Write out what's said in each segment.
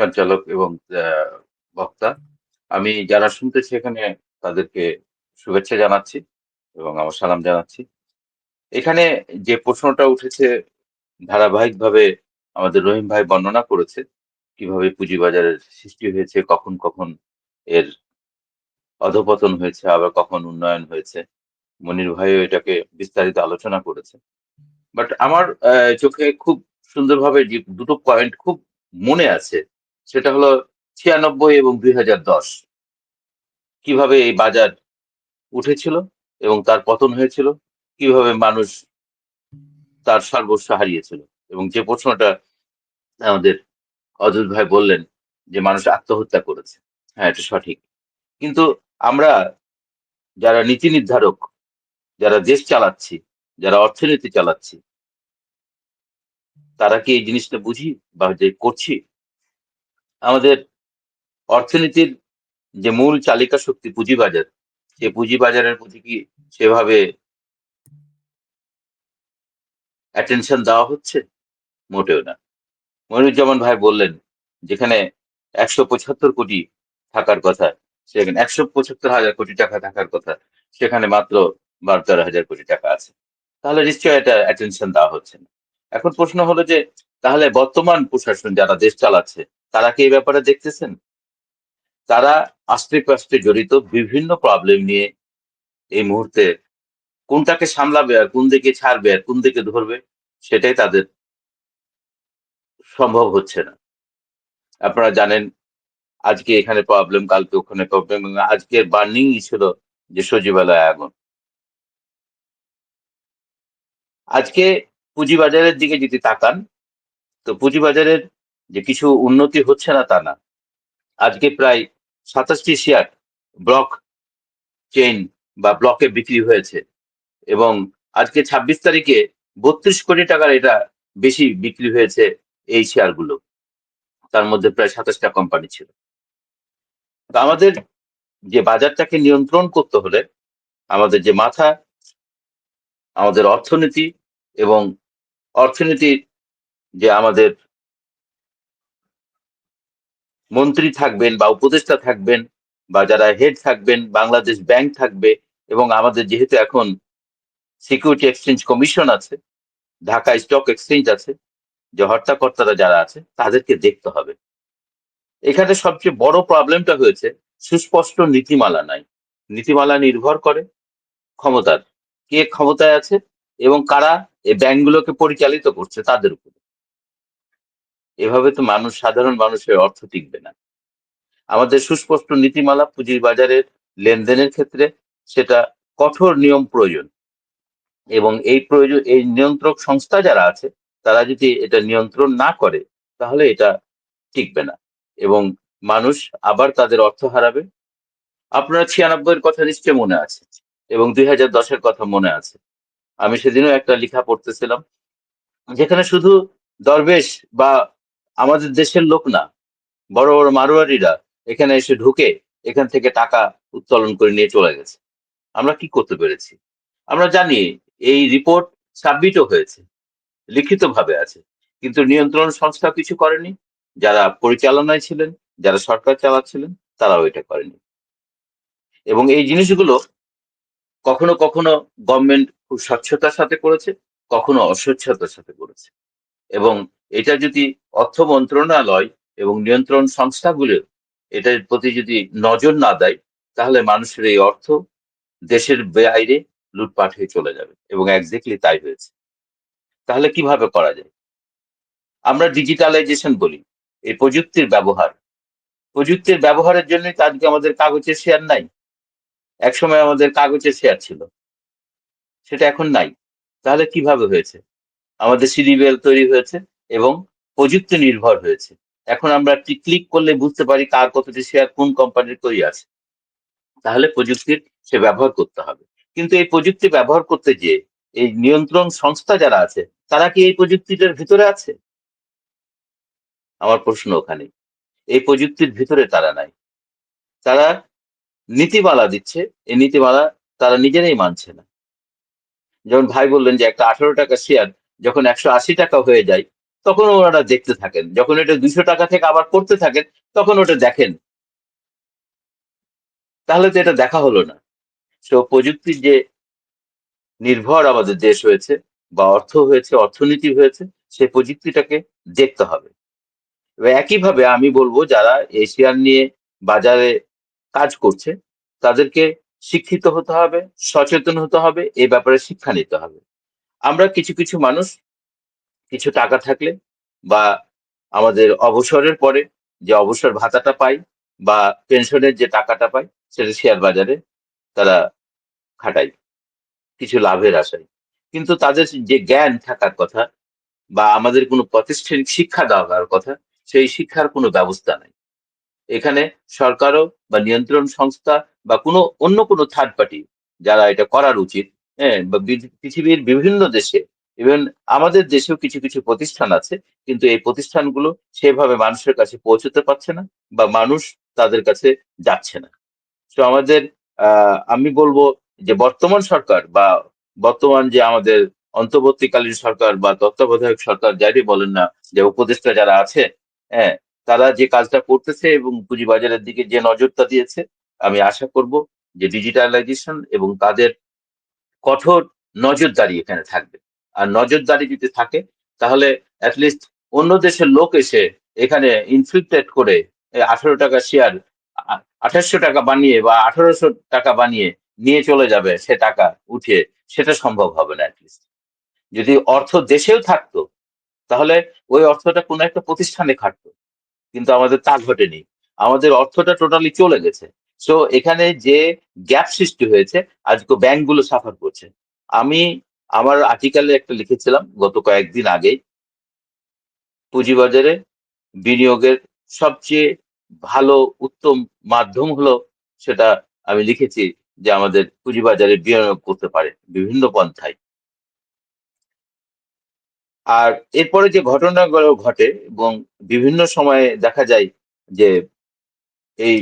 সঞ্চালক এবং বক্তা। আমি যারা শুনতেছি এখানে তাদেরকে শুভেচ্ছা জানাচ্ছি এবং আমার সালাম জানাচ্ছি। এখানে যে প্রশ্নটা উঠেছে, ধারাবাহিকভাবে আমাদের রহিম ভাই বর্ণনা করেছে, কীভাবে পুঁজিবাজারের সৃষ্টি হয়েছে, কখন কখন এর অধপতন হয়েছে, আবার কখন উন্নয়ন হয়েছে। মনির ভাইও এটাকে বিস্তারিত আলোচনা করেছে। বাট আমার চোখে খুব সুন্দরভাবে যে দুটো পয়েন্ট খুব মনে আছে সেটা হলো ছিয়ানব্বই এবং দুই হাজার দশ। কীভাবে এই বাজার উঠেছিল এবং তার পতন হয়েছিল? কীভাবে মানুষ তার সর্বস্ব হারিয়েছিল? এবং যে প্রশ্নটা আমাদের অজিত ভাই বললেন যে মানুষ আত্মহত্যা করেছে। হ্যাঁ এটা সঠিক। কিন্তু আমরা যারা নীতি নির্ধারক, যারা দেশ চালাচ্ছি, যারা অর্থনীতি চালাচ্ছি, তারা কি এই জিনিসটা বুঝি বা যে করছি? আমাদের অর্থনীতির যে মূল চালিকা শক্তি পুঁজিবাজার, সে পুঁজিবাজারের প্রতি কি সেভাবে অ্যাটেনশন দেওয়া হচ্ছে? মোটেও না। মনিরুজ্জামান ভাই বললেন, যেখানে একশো পঁচাত্তর কোটি থাকার কথা, সেখানে একশো পঁচাত্তর হাজার কোটি টাকা থাকার কথা, সেখানে মাত্র বারো তেরো হাজার কোটি টাকা আছে। তাহলে নিশ্চয়ই এটা অ্যাটেনশন দেওয়া হচ্ছে না। এখন প্রশ্ন হলো যে, তাহলে বর্তমান প্রশাসন যারা দেশ চালাচ্ছে তারা কি এই ব্যাপারে দেখতেছেন? তারা আস্তে আস্তে জড়িত বিভিন্ন প্রবলেম নিয়ে এই মুহূর্তে কোনটাকে সামলাবে আর কোন দিকে ছাড়বে আর কোন দিকে ধরবে, সেটাই তাদের সম্ভব হচ্ছে না। আপনারা জানেন, আজকে এখানে প্রবলেম কালকে ওখানে প্রবলেম আজকের বার্নিং ছিল যে সচিবালয় আগুন। আজকে পুঁজিবাজারের দিকে যদি তাকান, তো পুঁজিবাজারের যে কিছু উন্নতি হচ্ছে না তা না। আজকে প্রায় সাতাশটি শেয়ার ব্লক চেইন বা ব্লকে বিক্রি হয়েছে এবং আজকে ছাব্বিশ তারিখে বত্রিশ কোটি টাকার এটা বেশি বিক্রি হয়েছে এই শেয়ারগুলো। তার মধ্যে প্রায় সাতাশটা কোম্পানি ছিল। আমাদের যে বাজারটাকে নিয়ন্ত্রণ করতে হলে আমাদের যে মাথা, আমাদের অর্থনীতি এবং অর্থনীতির যে আমাদের মন্ত্রী থাকবেন বা উপদেষ্টা থাকবেন বা যারা হেড থাকবেন, বাংলাদেশ ব্যাংক থাকবে এবং আমাদের যেহেতু এখন সিকিউরিটি এক্সচেঞ্জ কমিশন আছে, ঢাকা স্টক এক্সচেঞ্জ আছে, যে হর্তাকর্তারা যারা আছে, তাদেরকে দেখতে হবে। এখানে সবচেয়ে বড় প্রবলেমটা হয়েছে, সুস্পষ্ট নীতিমালা নাই। নীতিমালা নির্ভর করে ক্ষমতার, কে ক্ষমতায় আছে এবং কারা এই ব্যাংকগুলোকে পরিচালিত করছে, তাদের উপরে। এভাবে তো মানুষ, সাধারণ মানুষের অর্থ টিকবে না। আমাদের সুস্পষ্ট নীতিমালা পুঁজির বাজারের লেনদেনের ক্ষেত্রে সেটা কঠোর নিয়ম প্রয়োজন। এবং এই প্রয়োজন, এই নিয়ন্ত্রক সংস্থা যারা আছে, তারা যদি এটা নিয়ন্ত্রণ না করে, তাহলে এটা টিকবে না। এবং মানুষ আবার তাদের অর্থ হারাবে। আপনারা ছিয়ানব্বইয়ের কথা নিশ্চয় মনে আছে, এবং দুই হাজার দশের কথা মনে আছে। আমি সেদিনও একটা লেখা পড়তেছিলাম, যেখানে শুধু দরবেশ বা আমাদের দেশের লোক না। বড় বড় মারোয়ারিরা এখানে এসে ঢুকে এখান থেকে টাকা উত্তোলন করে নিয়ে চলে গেছে। আমরা কি করতে পেরেছি? আমরা জানি এই রিপোর্ট সাবমিটও হয়েছে লিখিত ভাবে আছে। কিন্তু নিয়ন্ত্রণ সংস্থা কিছু করেনি। যারা পরিচালনায় ছিলেন, যারা সরকার চালাচ্ছিলেন, তারাও এটা করেনি। এবং এই জিনিসগুলো কখনো কখনো গভর্নমেন্ট খুব স্বচ্ছতার সাথে করেছে, কখনো অস্বচ্ছতার সাথে করেছে। এবং এটা যদি অর্থ মন্ত্রণালয় এবং নিয়ন্ত্রণ সংস্থাগুলো এটার প্রতি যদি নজর না দেয়, তাহলে মানুষের এই অর্থ দেশের বাইরে লুটপাট হয়ে চলে যাবে এবং একজাক্টলি তাই হয়েছে। তাহলে কীভাবে করা যায়? আমরা ডিজিটালাইজেশন বলি, এই প্রযুক্তির ব্যবহার। প্রযুক্তির ব্যবহারের জন্য আজকে আমাদের কাগজের শেয়ার নাই। একসময় আমাদের কাগজের শেয়ার ছিল। সেটা এখন নাই। তাহলে কীভাবে হয়েছে? আমাদের সিডিবিএল তৈরি হয়েছে এবং প্রযুক্তি নির্ভর হয়েছে। এখন আমরা একটি ক্লিক করলে বুঝতে পারি কার কতটি শেয়ার কোন কোম্পানির তৈরি আছে। তাহলে প্রযুক্তির সে ব্যবহার করতে হবে। কিন্তু এই প্রযুক্তি ব্যবহার করতে গিয়ে এই নিয়ন্ত্রণ সংস্থা যারা আছে, তারা কি এই প্রযুক্তিটার ভিতরে আছে? আমার প্রশ্ন ওখানে। এই প্রযুক্তির ভিতরে তারা নাই। তারা নীতিমালা দিচ্ছে, এই নীতিমালা তারা নিজেরাই মানছে না। যেমন ভাই বললেন যে একটা আঠারো টাকা শেয়ার যখন একশো আশি টাকা হয়ে যায়, তখন ওনারা দেখতে থাকেন। যখন এটা দুইশো টাকা থেকে আবার করতে থাকেন, তখন ওটা দেখেন। তাহলে তো এটা দেখা হলো না। সো প্রযুক্তির যে নির্ভর আমাদের দেশ হয়েছে, বা অর্থ হয়েছে, অর্থনীতি হয়েছে সে প্রযুক্তিটাকে দেখতে হবে। একইভাবে আমি বলব, যারা এশিয়ান নিয়ে বাজারে কাজ করছে, তাদেরকে শিক্ষিত হতে হবে, সচেতন হতে হবে, এ ব্যাপারে শিক্ষা নিতে হবে। আমরা কিছু কিছু মানুষ, কিছু টাকা থাকলে বা আমাদের অবসরের পরে যে অবসর ভাতাটা পাই বা পেনশনের যে টাকাটা পাই, সেটা শেয়ার বাজারে তারা খাটাই, কিছু লাভের আশায়। কিন্তু তাদের যে জ্ঞান থাকার কথা বা আমাদের কোনো প্রাতিষ্ঠানিক শিক্ষা দেওয়ার কথা, সেই শিক্ষার কোনো ব্যবস্থা নাই। এখানে সরকারও বা নিয়ন্ত্রণ সংস্থা বা কোনো, অন্য কোনো থার্ড পার্টি যারা এটা করার উচিত হ্যাঁ পৃথিবীর বিভিন্ন দেশে ইভেন আমাদের দেশেও কিছু কিছু প্রতিষ্ঠান আছে, কিন্তু এই প্রতিষ্ঠানগুলো সেভাবে মানুষের কাছে পৌঁছতে পারছে না বা মানুষ তাদের কাছে যাচ্ছে না। তো আমাদের আমি বলব যে বর্তমান সরকার বা বর্তমান যে আমাদের অন্তর্বর্তীকালীন সরকার বা তত্ত্বাবধায়ক সরকার যাই বলেন না যে উপদেষ্টা যারা আছে হ্যাঁ তারা যে কাজটা করতেছে এবং পুঁজিবাজারের দিকে যে নজরটা দিয়েছে, আমি আশা করব যে ডিজিটালাইজেশন এবং তাদের কঠোর নজরদারি এখানে থাকবে। আর নজরদারি যদি থাকে, তাহলে অ্যাটলিস্ট অন্য দেশের লোক এসে এখানে ইনফ্লিক্টেড করে আঠারো টাকা শেয়ার আঠাশশো টাকা বানিয়ে বা আঠারোশো টাকা বানিয়ে নিয়ে চলে যাবে সে টাকা উঠিয়ে, সেটা সম্ভব হবে না অ্যাটলিস্ট যদি অর্থ দেশেও থাকতো, তাহলে ওই অর্থটা কোনো একটা প্রতিষ্ঠানে খাটতো। কিন্তু আমাদের তা ঘটেনি। আমাদের অর্থটা টোটালি চলে গেছে। সো এখানে যে গ্যাপ সৃষ্টি হয়েছে, আজকে ব্যাংকগুলো সাফার করছে। আমি আমার আর্টিকেলে একটা লিখেছিলাম গত কয়েকদিন আগেই। পুঁজিবাজারে বিনিয়োগের সবচেয়ে ভালো উত্তম মাধ্যম হলো সেটা আমি লিখেছি যে আমাদের পুঁজিবাজারে বিনিয়োগ করতে পারে বিভিন্ন পন্থায়। আর এরপরে যে ঘটনাগুলো ঘটে এবং বিভিন্ন সময়ে দেখা যায় যে এই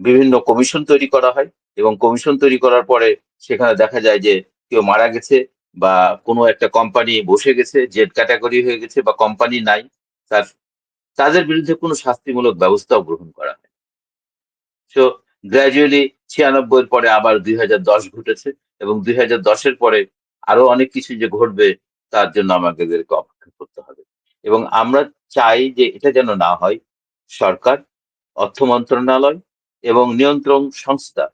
বিভিন্ন কমিশন তৈরি করা হয় এবং কমিশন তৈরি করার পরে সেখানে দেখা যায় যে কেউ মারা গেছে বা কোনো একটা কোম্পানি বসে গেছে জেড ক্যাটাগরি হয়ে গেছে বা কোম্পানি নাই, তার, তাদের বিরুদ্ধে কোনো শাস্তিমূলক ব্যবস্থাও গ্রহণ করা হয়। সো গ্র্যাজুয়ালি ছিয়ানব্বই পরে আবার দুই হাজার দশ ঘটেছে এবং দুই হাজার দশের পরে আরও অনেক কিছু যে ঘটবে তার জন্য আমাদেরকে অপেক্ষা করতে হবে। এবং আমরা চাই যে এটা যেন না হয়, সরকার, অর্থ মন্ত্রণালয় এবং নিয়ন্ত্রণ সংস্থা।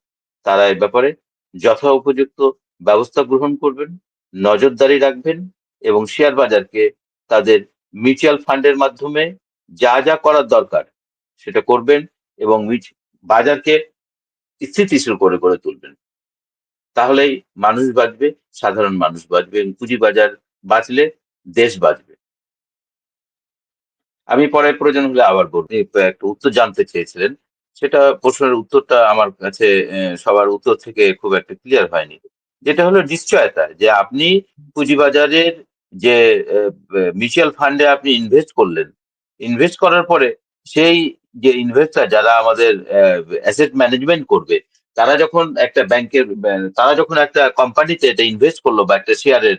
তারা এ ব্যাপারে যথা উপযুক্ত ব্যবস্থা গ্রহণ করবেন, নজরদারি রাখবেন এবং শেয়ার বাজারকে তাদের মিউচুয়াল ফান্ডের মাধ্যমে যা যা করার দরকার সেটা করবেন এবং বাজারকে স্থিতিশীল করে করে তুলবেন। তাহলেই মানুষ বাঁচবে, সাধারণ মানুষ বাঁচবে এবং পুঁজিবাজার বাঁচলে দেশ বাঁচবে। আমি পরে প্রয়োজন হলে আবার বলব। একটা উত্তর জানতে চেয়েছিলেন সেটা প্রশ্নের উত্তরটা আমার কাছে সবার উত্তর থেকে খুব একটা ক্লিয়ার হয়নি। যেটা হলো নিশ্চয়তা, যে আপনি পুঁজিবাজারের যে মিউচুয়াল ফান্ডে আপনি ইনভেস্ট করলেন ইনভেস্ট করার পরে সেই যে ইনভেস্টার যারা আমাদের অ্যাসেট ম্যানেজমেন্ট করবে, তারা যখন একটা ব্যাংকের তারা যখন একটা কোম্পানিতে এটা ইনভেস্ট করল বা একটা শেয়ারের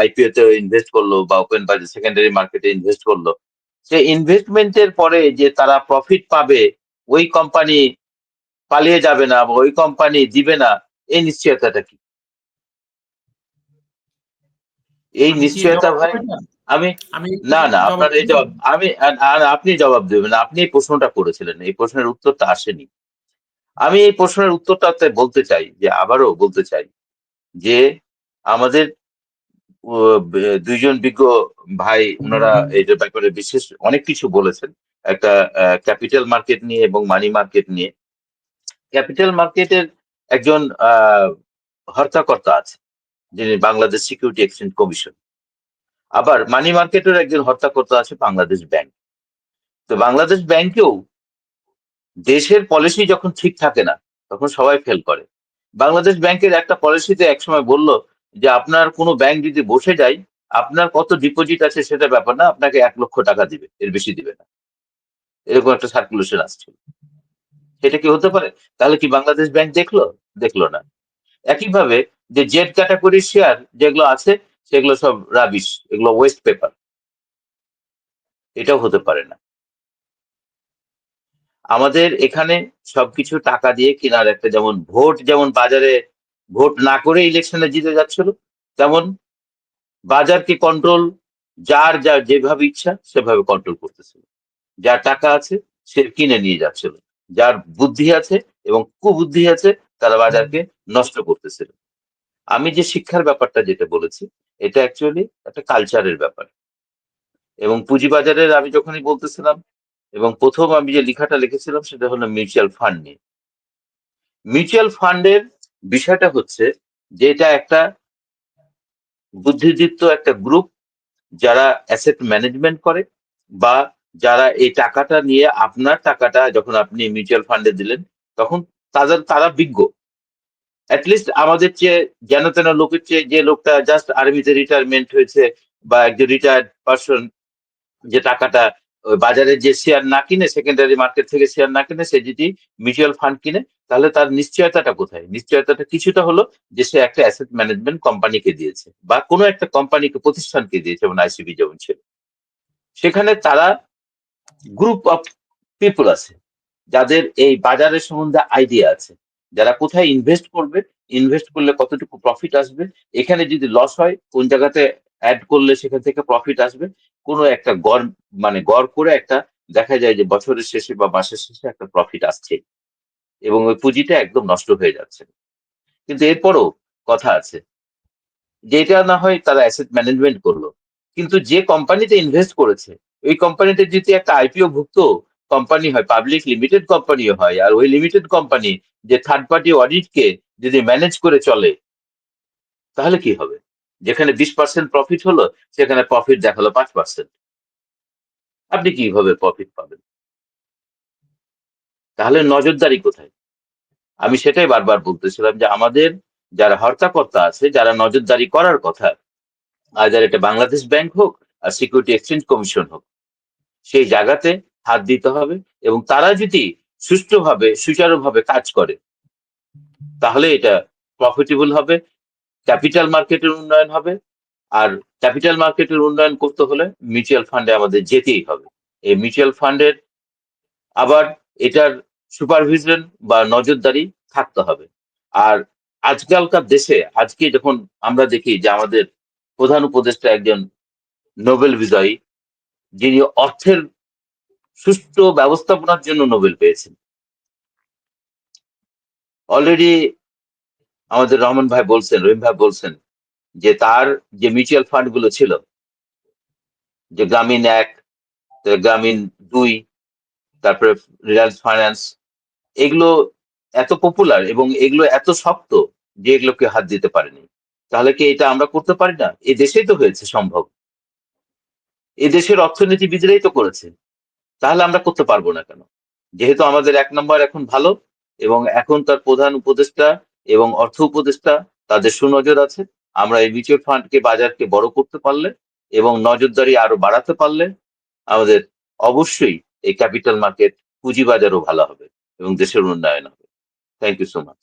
আইপিও তে ইনভেস্ট করল বা ওপেন বাজার সেকেন্ডারি মার্কেটে ইনভেস্ট করল সে ইনভেস্টমেন্টের পরে যে তারা প্রফিট পাবে ওই কোম্পানি পালিয়ে যাবে না বা ওই কোম্পানি দিবে না এই নিশ্চয়তাটা কি? এই নিশ্চয়তা ভাই আমি না না আপনার এই জবাব আমি আপনি জবাব দেবেন আপনি এই প্রশ্নটা করেছিলেন এই প্রশ্নের উত্তরটা আসেনি। আমি এই প্রশ্নের উত্তরটাতে বলতে চাই যে আবারও বলতে চাই যে আমাদের দুইজন বিজ্ঞ ভাই ওনারা এই ব্যাপারে বিশেষ অনেক কিছু বলেছেন একটা ক্যাপিটাল মার্কেট নিয়ে এবং মানি মার্কেট নিয়ে। ক্যাপিটাল মার্কেটের একজন হর্তাকর্তা আছে, যিনি বাংলাদেশ সিকিউরিটি এক্সচেঞ্জ কমিশন আবার মানি মার্কেটের একজন হর্তাকর্তা আছে বাংলাদেশ ব্যাংক তো বাংলাদেশ ব্যাংকেও দেশের পলিসি যখন ঠিক থাকে না, তখন সবাই ফেল করে। বাংলাদেশ ব্যাংকের একটা পলিসিতে একসময় বলল যে, আপনার কোনো ব্যাংক যদি বসে যায়, আপনার কত ডিপোজিট আছে সেটা ব্যাপার না, আপনাকে এক লক্ষ টাকা দিবে, এর বেশি দিবে না। এরকম একটা সার্কুলেশন আসছিল সেটা কি হতে পারে? তাহলে কি বাংলাদেশ ব্যাংক দেখল? দেখল না। একইভাবে যে জেড ক্যাটাগরি শেয়ার যেগুলো আছে, সেগুলো সব রাবিশ এগুলো ওয়েস্ট পেপার এটাও হতে পারে না। আমাদের এখানে সবকিছু টাকা দিয়ে কেনার একটা যেমন ভোট, যেমন বাজারে ভোট না করে ইলেকশনে জিতে যাচ্ছিল, তেমন বাজারকে কন্ট্রোল যার যার যেভাবে ইচ্ছা সেভাবে কন্ট্রোল করতেছিল। যার টাকা আছে, সে কিনে নিয়ে যাচ্ছিল। যার বুদ্ধি আছে এবং কুবুদ্ধি আছে, তারা বাজারকে নষ্ট করতেছিল। আমি যে শিক্ষার ব্যাপারটা যেটা বলেছি, এটা অ্যাকচুয়ালি একটা কালচারের ব্যাপার। এবং পুঁজিবাজারের আমি যখনই বলতেছিলাম, এবং প্রথম আমি যে লেখাটা লিখেছিলাম, সেটা হলো মিউচুয়াল ফান্ড নিয়ে। মিউচুয়াল ফান্ডের বিষয়টা হচ্ছে যে এটা একটা বুদ্ধিদীপ্ত একটা গ্রুপ যারা অ্যাসেট ম্যানেজমেন্ট করে বা যারা এই টাকাটা নিয়ে আপনার টাকাটা যখন আপনি মিউচুয়াল ফান্ডে দিলেন, তখন তাদের, তারা বিজ্ঞ। অ্যাটলিস্ট আমাদের চেয়ে যেন তেন লোকের চেয়ে যে লোকটা জাস্ট আর্মিতে রিটায়ারমেন্ট হয়েছে বা একজন রিটায়ার্ড পার্সন যে টাকাটা বাজারে যে শেয়ার না কিনে সেকেন্ডারি মার্কেট থেকে শেয়ার না কিনে সে যদি মিউচুয়াল ফান্ড কিনে, তাহলে তার নিশ্চয়তাটা কোথায়? নিশ্চয়তাটা কিছুটা হলো যে সে একটা অ্যাসেট ম্যানেজমেন্ট কোম্পানিকে দিয়েছে বা কোনো একটা কোম্পানিকে প্রতিষ্ঠানকে দিয়েছে, যেমন আইসিবি যেমন ছিল। সেখানে তারা গ্রুপ অফ পিপল আছে, যাদের এই বাজারের সম্বন্ধে আইডিয়া আছে। যারা কোথায় ইনভেস্ট করবে ইনভেস্ট করলে কতটুকু প্রফিট আসবে, এখানে যদি লস হয়, কোন জায়গাতে অ্যাড করলে সেখান থেকে প্রফিট আসবে, কোনো একটা গড় মানে গড় করে একটা দেখা যায় যে বছরের শেষে বা মাসের শেষে একটা প্রফিট আসছে। এবং ওই পুঁজিটা একদম নষ্ট হয়ে যাচ্ছে। কিন্তু এরপরও কথা আছে যে এটা না হয় তারা অ্যাসেট ম্যানেজমেন্ট করল। কিন্তু যে কোম্পানিতে ইনভেস্ট করেছে ওই কোম্পানিতে যদি একটা আইপিও ভুক্ত কোম্পানি হয় পাবলিক লিমিটেড কোম্পানি হয়, আর ওই লিমিটেড কোম্পানি যে থার্ড পার্টি অডিটকে যদি ম্যানেজ করে চলে, তাহলে কি হবে? যেখানে বিশ পার্সেন্ট প্রফিট হলো, সেখানে প্রফিট দেখাল পাঁচ পার্সেন্ট আপনি কীভাবে প্রফিট পাবেন? তাহলে নজরদারি কোথায়? আমি সেটাই বারবার বলতেছিলাম যে আমাদের যারা হর্তাকর্তা আছে, যারা নজরদারি করার কথা, আর যারা এটা বাংলাদেশ ব্যাংক হোক, আর সিকিউরিটি এক্সচেঞ্জ কমিশন হোক সেই জায়গাতে হাত দিতে হবে এবং তারা যদি সুষ্ঠুভাবে, সুচারুভাবে কাজ করে, তাহলে এটা প্রফিটেবল হবে ক্যাপিটাল মার্কেটের উন্নয়ন হবে, আর ক্যাপিটাল মার্কেটের উন্নয়ন করতে হলে মিউচুয়াল ফান্ডে আমাদের যেতেই হবে। এই মিউচুয়াল ফান্ডের আবার এটার সুপারভিশন বা নজরদারি থাকতে হবে। আর আজকালকার দেশে, আজকে যখন আমরা দেখি যে আমাদের প্রধান উপদেষ্টা একজন নোবেল বিজয়ী যিনি অর্থের সুষ্ঠু ব্যবস্থাপনার জন্য নোবেল পেয়েছেন। অলরেডি আমাদের রহমান ভাই বলছেন, রহিম ভাই বলছেন যে তার যে মিউচুয়াল ফান্ডগুলো ছিল, যে গ্রামীণ এক গ্রামীণ দুই, তারপরে রিলায়েন্স ফাইন্যান্স এগুলো এত পপুলার এবং এগুলো এত শক্ত যে এগুলোকে হাত দিতে পারেনি। তাহলে কি এটা আমরা করতে পারি না? এ দেশেই তো হয়েছে সম্ভব। এ দেশের অর্থনীতিবিদরাই তো করেছে। তাহলে আমরা করতে পারব না কেন? যেহেতু আমাদের এক নম্বর এখন ভালো এবং এখন তার প্রধান উপদেষ্টা এবং অর্থ উপদেষ্টা তাদের সুনজর আছে। আমরা এই মিউচুয়াল ফান্ডকে বাজারকে বড় করতে পারলে এবং নজরদারি আরও বাড়াতে পারলে আমাদের অবশ্যই এই ক্যাপিটাল মার্কেট পুঁজিবাজারও ভালো হবে এবং দেশের উন্নয়ন হবে। Thank you so much